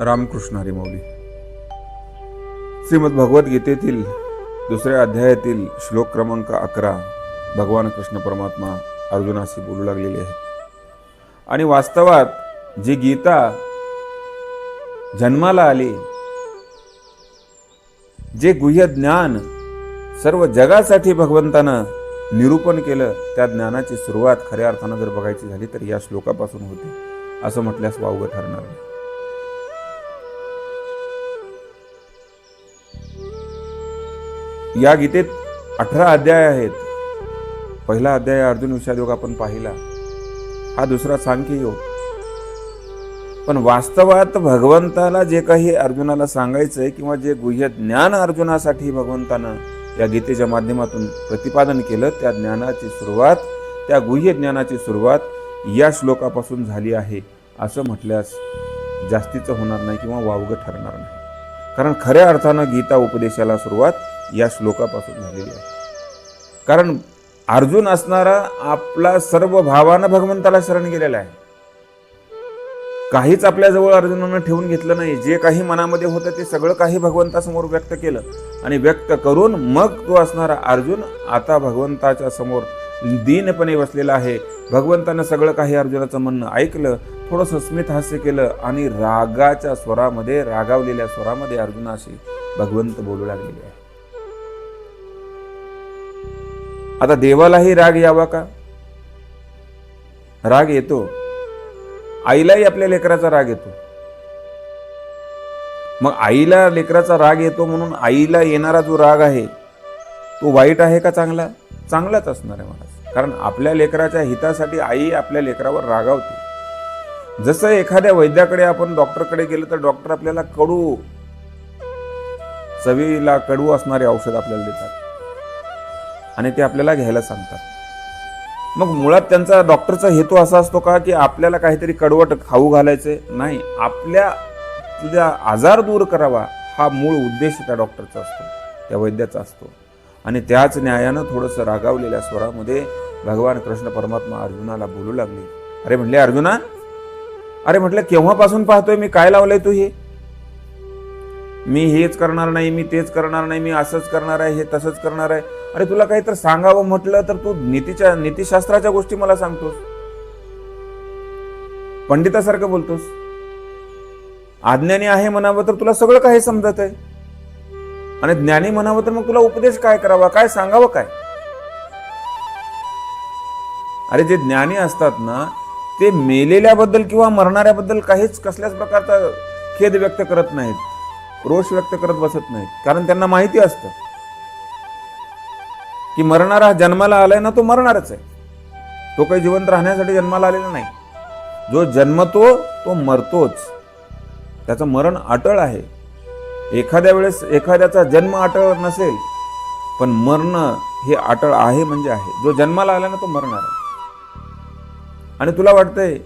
रामकृष्ण हरिमौली. श्रीमद भगवद्गीतेतील दुसऱ्या अध्यायातील श्लोक क्रमांक अकरा भगवान कृष्ण परमात्मा अर्जुनाशी बोलू लागलेले आहे आणि वास्तवात जी गीता जन्माला आली जे गुह्य ज्ञान सर्व जगासाठी भगवंतानं निरूपण केलं त्या ज्ञानाची सुरुवात खऱ्या अर्थानं जर बघायची झाली तर या श्लोकापासून होते असं म्हटल्यास वावगं ठरणार नाही. या गीतेत अठरा अध्याय आहेत. पहिला अध्याय अर्जुन विषादयोग आपण पाहिला. हा दुसरा सांख्य योग पण वास्तवात भगवंताला जे काही अर्जुनाला सांगायचंय किंवा जे गुह्य ज्ञान अर्जुनासाठी भगवंतानं या गीतेच्या माध्यमातून प्रतिपादन केलं त्या ज्ञानाची सुरुवात त्या गुह्य ज्ञानाची सुरुवात या श्लोकापासून झाली आहे. असं म्हटल्यास जास्तीचं होणार नाही किंवा वावगं ठरणार नाही. कारण खऱ्या अर्थानं गीता उपदेशाला सुरुवात या श्लोकापासून झालेली आहे. कारण अर्जुन असणारा आपला सर्व भावानं भगवंताला शरण गेलेला आहे. काहीच आपल्याजवळ अर्जुनानं ठेवून घेतलं नाही. जे काही मनामध्ये होतं ते सगळं काही भगवंतासमोर व्यक्त केलं. आणि व्यक्त करून मग तो असणारा अर्जुन आता भगवंताच्या समोर दीनपणे बसलेला आहे. भगवंतानं सगळं काही अर्जुनाचं म्हणणं ऐकलं थोडंसं स्मित हास्य केलं आणि रागाच्या स्वरामध्ये रागावलेल्या स्वरामध्ये अर्जुनाशी भगवंत बोलू लागलेले आहे. आता देवालाही राग यावा का? राग येतो. आईलाही आपल्या लेकराचा राग येतो. मग आईला लेकराचा राग येतो म्हणून आईला येणारा जो राग आहे तो वाईट आहे का चांगला? चांगलाच असणार आहे मला कारण आपल्या लेकराच्या हितासाठी आई आपल्या लेकरावर रागावते. जसं एखाद्या वैद्याकडे आपण डॉक्टरकडे गेलो तर डॉक्टर आपल्याला कडू चवीला कडू असणारे औषध आपल्याला देतात. आणि ते आपल्याला घ्यायला सांगतात. मग मुळात त्यांचा डॉक्टरचा हेतू असा असतो का की आपल्याला काहीतरी कडवट खाऊ घालायचे नाही आपल्या तुझा आजार दूर करावा हा मूळ उद्देश त्या डॉक्टरचा असतो त्या वैद्याचा असतो. आणि त्याच न्यायानं थोडंसं रागावलेल्या स्वरामध्ये भगवान कृष्ण परमात्मा अर्जुनाला बोलू लागले. अरे म्हटले अर्जुना अरे म्हटलं केव्हापासून पाहतोय मी? काय लावलंय तू हे? मी हेच करणार नाही मी तेच करणार नाही मी असंच करणार आहे हे तसंच करणार आहे. अरे तुला काही तर सांगावं म्हटलं तर तू नीतीच्या नीतीशास्त्राच्या गोष्टी मला सांगतोस. पंडितासारखं बोलतोस. आज्ञानी आहे म्हणावं तर तुला सगळं काही समजत आहे. आणि ज्ञानी म्हणावं तर मग तुला उपदेश काय करावा काय सांगावं काय? अरे जे ज्ञानी असतात ना ते मेलेल्याबद्दल किंवा मरणाऱ्याबद्दल काहीच कसल्याच प्रकारचा खेद व्यक्त करत नाहीत. रोष व्यक्त करत बसत नाहीत. कारण त्यांना माहिती असतं. की मरणारा जन्माला आलाय ना तो मरणारच आहे. तो काही जिवंत राहण्यासाठी जन्माला आलेला नाही. जो जन्मतो तो मरतोच. त्याचं मरण अटळ आहे. एखाद्या वेळेस एखाद्याचा जन्म अटळ नसेल पण मरणं हे अटळ आहे म्हणजे आहे. जो जन्माला आला ना तो मरणार आहे. आणि तुला वाटतंय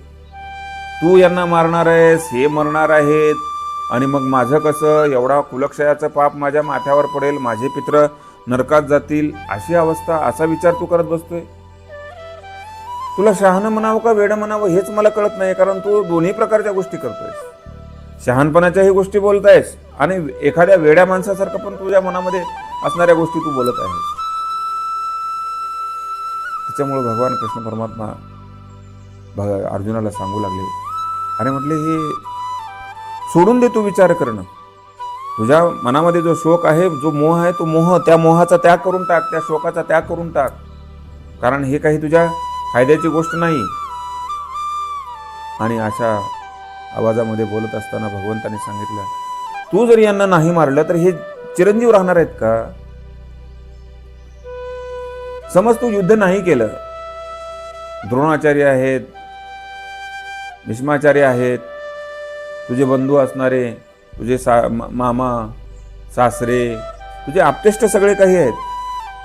तू यांना मारणार आहेस हे मरणार आहेत आणि मग माझं कसं? एवढा कुलक्षयाचं पाप माझ्या माथ्यावर पडेल माझे पित्र नरकात जातील अशी अवस्था असा विचार तू करत बसतोय? तुला शहाणं म्हणावं का वेडं म्हणावं हेच मला कळत नाही कारण तू दोन्ही प्रकारच्या गोष्टी करतोयस. शहाणपणाच्याही गोष्टी बोलतायस आणि एखाद्या वेड्या माणसासारखं पण तुझ्या मनामध्ये असणाऱ्या गोष्टी तू बोलत आहेस. त्याच्यामुळे भगवान कृष्ण परमात्मा भग अर्जुनाला सांगू लागले. आणि म्हटले हे सोडून दे तू विचार करणं. तुझ्या मनामध्ये जो शोक आहे जो मोह आहे तो मोह त्या मोहाचा त्याग करून टाक त्या शोकाचा त्याग करून टाक. कारण हे काही तुझ्या फायद्याची गोष्ट नाही. आणि अशा आवाजामध्ये बोलत असताना भगवंताने सांगितलं तू जर यांना नाही मारलं तर हे चिरंजीव राहणार आहेत का? समज तू युद्ध नाही केलं. द्रोणाचार्य आहेत भीष्माचार्य आहेत तुझे बंधू असणारे तुझे सा मा- मामा सासरे तुझे आप्तेष्ट सगळे काही आहेत.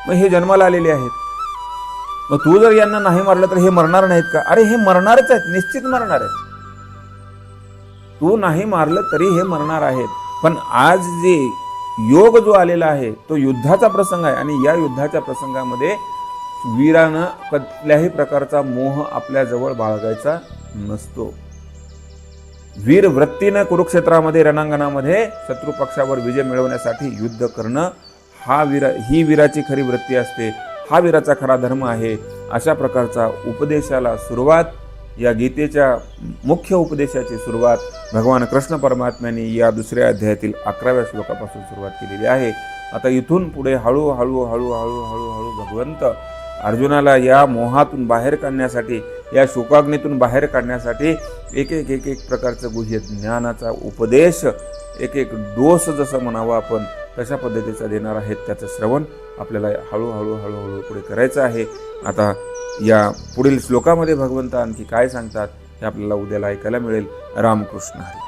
मग हे जन्माला आलेले आहेत. मग तू जर यांना नाही मारलं तर हे मरणार नाहीत का? अरे हे मरणारच आहेत. निश्चित मरणार आहेत. तू नाही मारलं तरी हे मरणार आहेत. पण आज जे योग जो आलेला आहे तो युद्धाचा प्रसंग आहे आणि या युद्धाच्या प्रसंगामध्ये वीरानं कुठल्याही प्रकारचा मोह आपल्याजवळ बाळगायचा नसतो. वीर वृत्तीनं कुरुक्षेत्रामध्ये रणांगणामध्ये शत्रू पक्षावर विजय मिळवण्यासाठी युद्ध करणं हा वीर ही वीराची खरी वृत्ती असते. हा वीराचा खरा धर्म आहे. अशा प्रकारचा उपदेशाला सुरुवात या गीतेच्या मुख्य उपदेशाची सुरुवात भगवान कृष्ण परमात्म्यांनी या दुसऱ्या अध्यायातील अकराव्या श्लोकापासून सुरुवात केलेली आहे. आता इथून पुढे हळूहळू हळूहळू हळूहळू भगवंत अर्जुनाला या मोहातून बाहेर काढण्यासाठी या शोकाग्नीतून बाहेर काढण्यासाठी एक एक एक एक प्रकारचं गुह्य ज्ञानाचा उपदेश एक एक डोस जसं म्हणावं आपण तशा पद्धतीचा देणार आहेत. त्याचं श्रवण आपल्याला हळूहळू हळूहळू पुढे करायचं आहे. आता या पुढील श्लोकामध्ये भगवंत आणखी काय सांगतात हे आपल्याला उद्याला ऐकायला मिळेल. रामकृष्ण हरी.